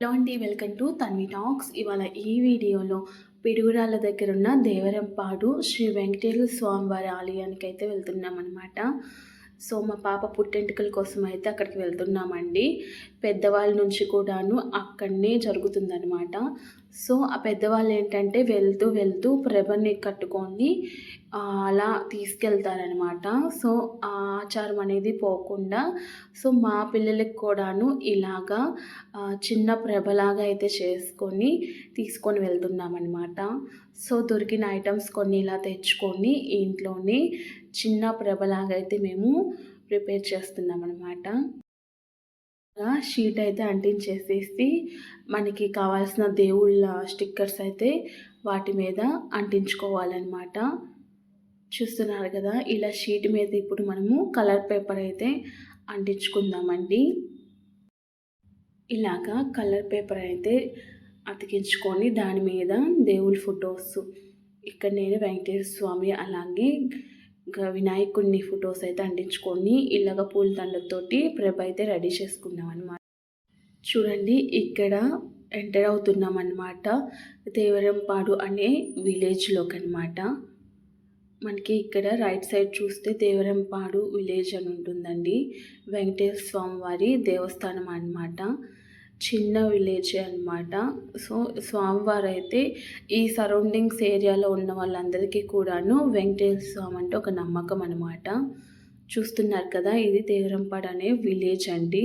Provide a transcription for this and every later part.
Hello అండి welcome to Tanvi talks ఇవాళ ఈ వీడియోలో పిడుగురాళ్ళ దగ్గర ఉన్న దేవరంపాడు శ్రీ వెంకటేశ్వర స్వామి వారి ఆలయానికి అయితే వెళ్తున్నాం అనమాట సో మా పాప పుట్టెంటుకల కోసం అయితే అక్కడికి వెళ్తున్నామండి. పెద్దవాళ్ళ నుంచి కూడాను అక్కడనే జరుగుతుందనమాట సో ఆ పెద్దవాళ్ళు ఏంటంటే వెళ్తూ వెళ్తూ ప్రభని కట్టుకొని అలా తీసుకెళ్తారనమాట సో ఆ ఆచారం అనేది పోకుండా సో మా పిల్లలకి కూడాను ఇలాగా చిన్న ప్రభలాగా అయితే చేసుకొని తీసుకొని వెళ్తున్నామన్నమాట. సో దొరికిన ఐటమ్స్ కొన్ని ఇలా తెచ్చుకొని ఇంట్లోనే చిన్న ప్రభలాగా అయితే మేము ప్రిపేర్ చేస్తున్నాం అనమాట షీట్ అయితే అంటించేసేసి మనకి కావాల్సిన దేవుళ్ళ స్టిక్కర్స్ అయితే వాటి మీద అంటించుకోవాలన్నమాట. చూస్తున్నారు కదా ఇలా షీట్ మీద ఇప్పుడు మనము కలర్ పేపర్ అయితే అంటించుకుందామండి. ఇలాగా కలర్ పేపర్ అయితే అతికించుకొని దాని మీద దేవుడి ఫొటోస్ ఇక్కడ నేను వెంకటేశ్వర స్వామి అలాగే వినాయకుడిని ఫొటోస్ అయితే అంటించుకొని ఇలాగ పూల దండతోటి ప్రభ అయితే రెడీ చేసుకున్నాం అనమాట చూడండి ఇక్కడ ఎంటర్ అవుతున్నాం అనమాట దేవరంపాడు అనే విలేజ్లోకి అనమాట మనకి ఇక్కడ రైట్ సైడ్ చూస్తే దేవరంపాడు విలేజ్ అని ఉంటుందండి. వెంకటేశ్వర స్వామి వారి దేవస్థానం అనమాట చిన్న విలేజ్ అనమాట సో స్వామివారు అయితే ఈ సరౌండింగ్స్ ఏరియాలో ఉన్న వాళ్ళందరికీ కూడాను వెంకటేశ్వర స్వామి అంటే ఒక నమ్మకం అనమాట చూస్తున్నారు కదా ఇది దేవరంపాడు అనే విలేజ్ అండి.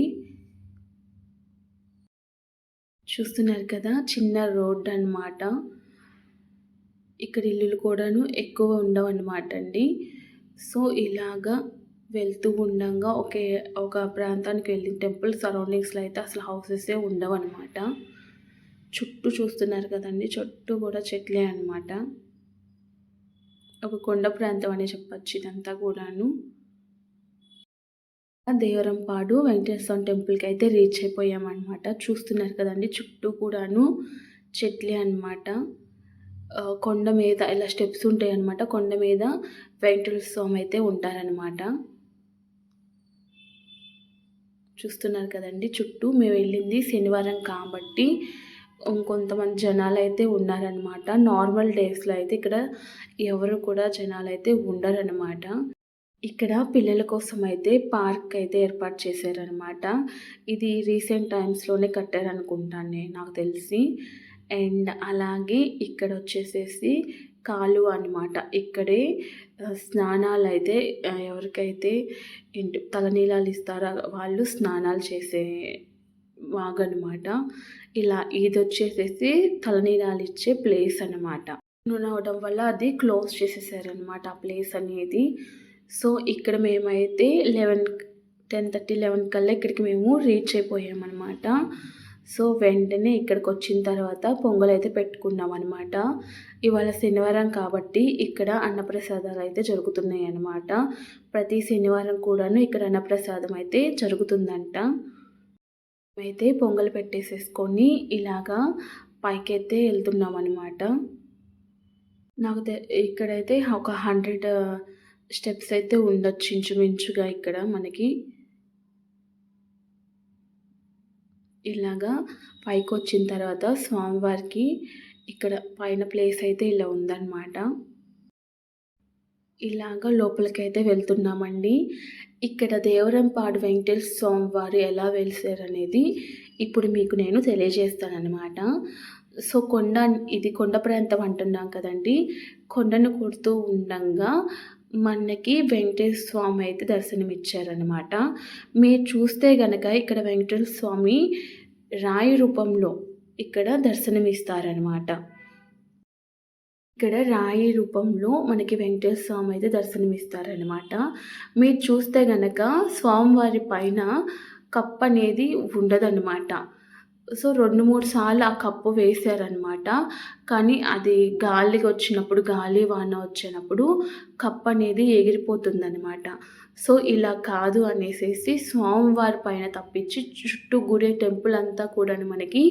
చూస్తున్నారు కదా చిన్న రోడ్ అనమాట ఇక్కడ ఇల్లులు కూడాను ఎక్కువ ఉండవు అనమాట అండి సో ఇలాగా వెళ్తూ ఉండగా ఒకే ఒక ప్రాంతానికి వెళ్ళిన టెంపుల్ సరౌండింగ్స్లో అయితే అసలు హౌసెసే ఉండవు అనమాట చుట్టూ చూస్తున్నారు కదండి చుట్టూ కూడా చెట్లే అనమాట ఒక కొండ ప్రాంతం అనే చెప్పచ్చు ఇదంతా కూడాను. దేవరంపాడు వెంకటేశ్వర టెంపుల్కి అయితే రీచ్ అయిపోయామన్నమాట. చూస్తున్నారు కదండి చుట్టూ కూడాను చెట్లే అనమాట కొండ మీద ఇలా స్టెప్స్ ఉంటాయి అనమాట కొండ మీద వెంకటేశ్వర స్వామి అయితే ఉంటారనమాట చూస్తున్నారు కదండి చుట్టూ మేము వెళ్ళింది శనివారం కాబట్టి కొంతమంది జనాలు అయితే ఉన్నారనమాట నార్మల్ డేస్లో అయితే ఇక్కడ ఎవరు కూడా జనాలు అయితే ఉండరనమాట ఇక్కడ పిల్లల కోసం అయితే పార్క్ అయితే ఏర్పాటు చేశారనమాట ఇది రీసెంట్ టైమ్స్లోనే కట్టారనుకుంటాను నాకు తెలిసి. అండ్ అలాగే ఇక్కడ వచ్చేసేసి కాలు అనమాట ఇక్కడే స్నానాలు అయితే ఎవరికైతే ఏంటి తలనీలాలు ఇస్తారో వాళ్ళు స్నానాలు చేసే వాగనమాట ఇలా ఇది వచ్చేసేసి తలనీలాలు ఇచ్చే ప్లేస్ అనమాట నూనె అవడం వల్ల అది క్లోజ్ చేసేసారనమాట ఆ ప్లేస్ అనేది. సో ఇక్కడ మేమైతే లెవెన్ టెన్ థర్టీ లెవెన్ కల్లా ఇక్కడికి మేము రీచ్ అయిపోయామన్నమాట. సో వెంటనే ఇక్కడికి వచ్చిన తర్వాత పొంగల్ అయితే పెట్టుకున్నాం అనమాట ఇవాళ శనివారం కాబట్టి ఇక్కడ అన్నప్రసాదాలు అయితే జరుగుతున్నాయి అన్నమాట ప్రతి శనివారం కూడాను ఇక్కడ అన్నప్రసాదం అయితే జరుగుతుందంట. అయితే పొంగల్ పెట్టేసేసుకొని ఇలాగా పైకైతే వెళ్తున్నాం అనమాట నాకు ఇక్కడైతే ఒక హండ్రెడ్ స్టెప్స్ అయితే ఉండొచ్చు ఇంచుమించుగా ఇక్కడ మనకి. ఇలాగా పైకి వచ్చిన తర్వాత స్వామివారికి ఇక్కడ పైన ప్లేస్ అయితే ఇలా ఉందన్నమాట. ఇలాగా లోపలికైతే వెళ్తున్నామండి. ఇక్కడ దేవరంపాడు వెంకటేశ్వర స్వామి వారు ఎలా వెలిసారనేది ఇప్పుడు మీకు నేను తెలియజేస్తానమాట సో కొండ ఇది కొండ ప్రాంతం అంటున్నాం కదండి. కొండను కొడుతూ ఉండగా మనకి వెంకటేశ్వర స్వామి అయితే దర్శనమిచ్చారనమాట మీరు చూస్తే గనక ఇక్కడ వెంకటేశ్వర స్వామి రాయి రూపంలో ఇక్కడ దర్శనమిస్తారనమాట ఇక్కడ రాయి రూపంలో మనకి వెంకటేశ్వర స్వామి అయితే దర్శనమిస్తారనమాట మీరు చూస్తే గనక స్వామివారి పైన కప్ అనేది ఉండదనమాట సో రెండు మూడు సార్లు ఆ కప్పు వేసారనమాట కానీ అది గాలికి వచ్చినప్పుడు గాలి వాన వచ్చినప్పుడు కప్పు అనేది ఎగిరిపోతుందనమాట సో ఇలా కాదు అనేసి స్వామివారి పైన తప్పించి చుట్టూ గుడి టెంపుల్ అంతా కూడా మనకి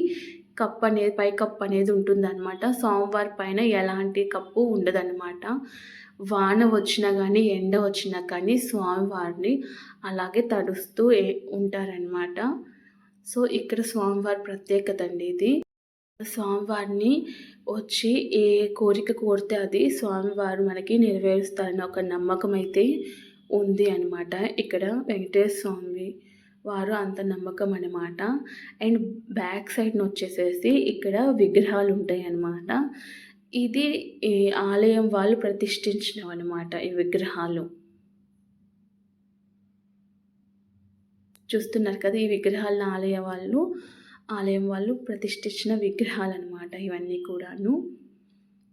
కప్పు అనేది పై కప్పు అనేది ఉంటుందన్నమాట. స్వామివారి పైన ఎలాంటి కప్పు ఉండదన్నమాట. వాన వచ్చినా కానీ ఎండ వచ్చినా కానీ స్వామివారిని అలాగే తడుస్తూ ఉంటారనమాట సో ఇక్కడ స్వామివారి ప్రత్యేకత అండి ఇది. స్వామివారిని వచ్చి ఏ కోరిక కోరితే అది స్వామివారు మనకి నెరవేరుస్తారని ఒక నమ్మకం అయితే ఉంది అనమాట ఇక్కడ వెంకటేశ్వర స్వామి వారు అంత నమ్మకం అనమాట అండ్ బ్యాక్ సైడ్ని వచ్చేసేసి ఇక్కడ విగ్రహాలు ఉంటాయి అన్నమాట. ఇది ఈ ఆలయం వాళ్ళు ప్రతిష్ఠించినవి అనమాట ఈ విగ్రహాలు. చూస్తున్నారు కదా ఈ విగ్రహాలను ఆలయ వాళ్ళు ఆలయం వాళ్ళు ప్రతిష్ఠించిన విగ్రహాలు అనమాట ఇవన్నీ కూడాను.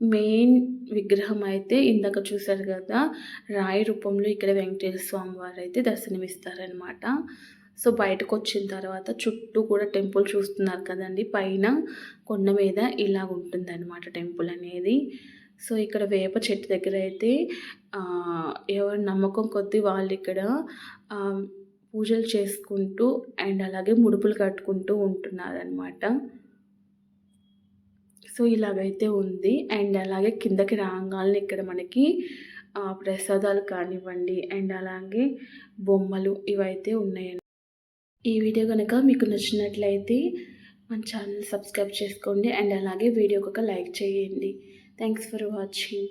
మెయిన్ విగ్రహం అయితే ఇందాక చూశారు కదా రాయి రూపంలో ఇక్కడ వెంకటేశ్వర స్వామి వారు అయితే దర్శనమిస్తారనమాట సో బయటకు వచ్చిన తర్వాత చుట్టూ కూడా టెంపుల్ చూస్తున్నారు కదండి పైన కొండ మీద ఇలా ఉంటుందన్నమాట టెంపుల్ అనేది. సో ఇక్కడ వేప చెట్టు దగ్గర అయితే ఎవరి నమ్మకం కొద్దీ వాళ్ళు ఇక్కడ పూజలు చేసుకుంటూ అండ్ అలాగే ముడుపులు కట్టుకుంటూ ఉంటున్నారనమాట సో ఇలాగైతే ఉంది. అండ్ అలాగే కిందకి రాగాలని ఇక్కడ మనకి ప్రసాదాలు కానివ్వండి అండ్ అలాగే బొమ్మలు ఇవైతే ఉన్నాయండి ఈ వీడియో కనుక మీకు నచ్చినట్లయితే మన ఛానల్ సబ్స్క్రైబ్ చేసుకోండి. అండ్ అలాగే వీడియోకి ఒక లైక్ చేయండి. Thanks for watching.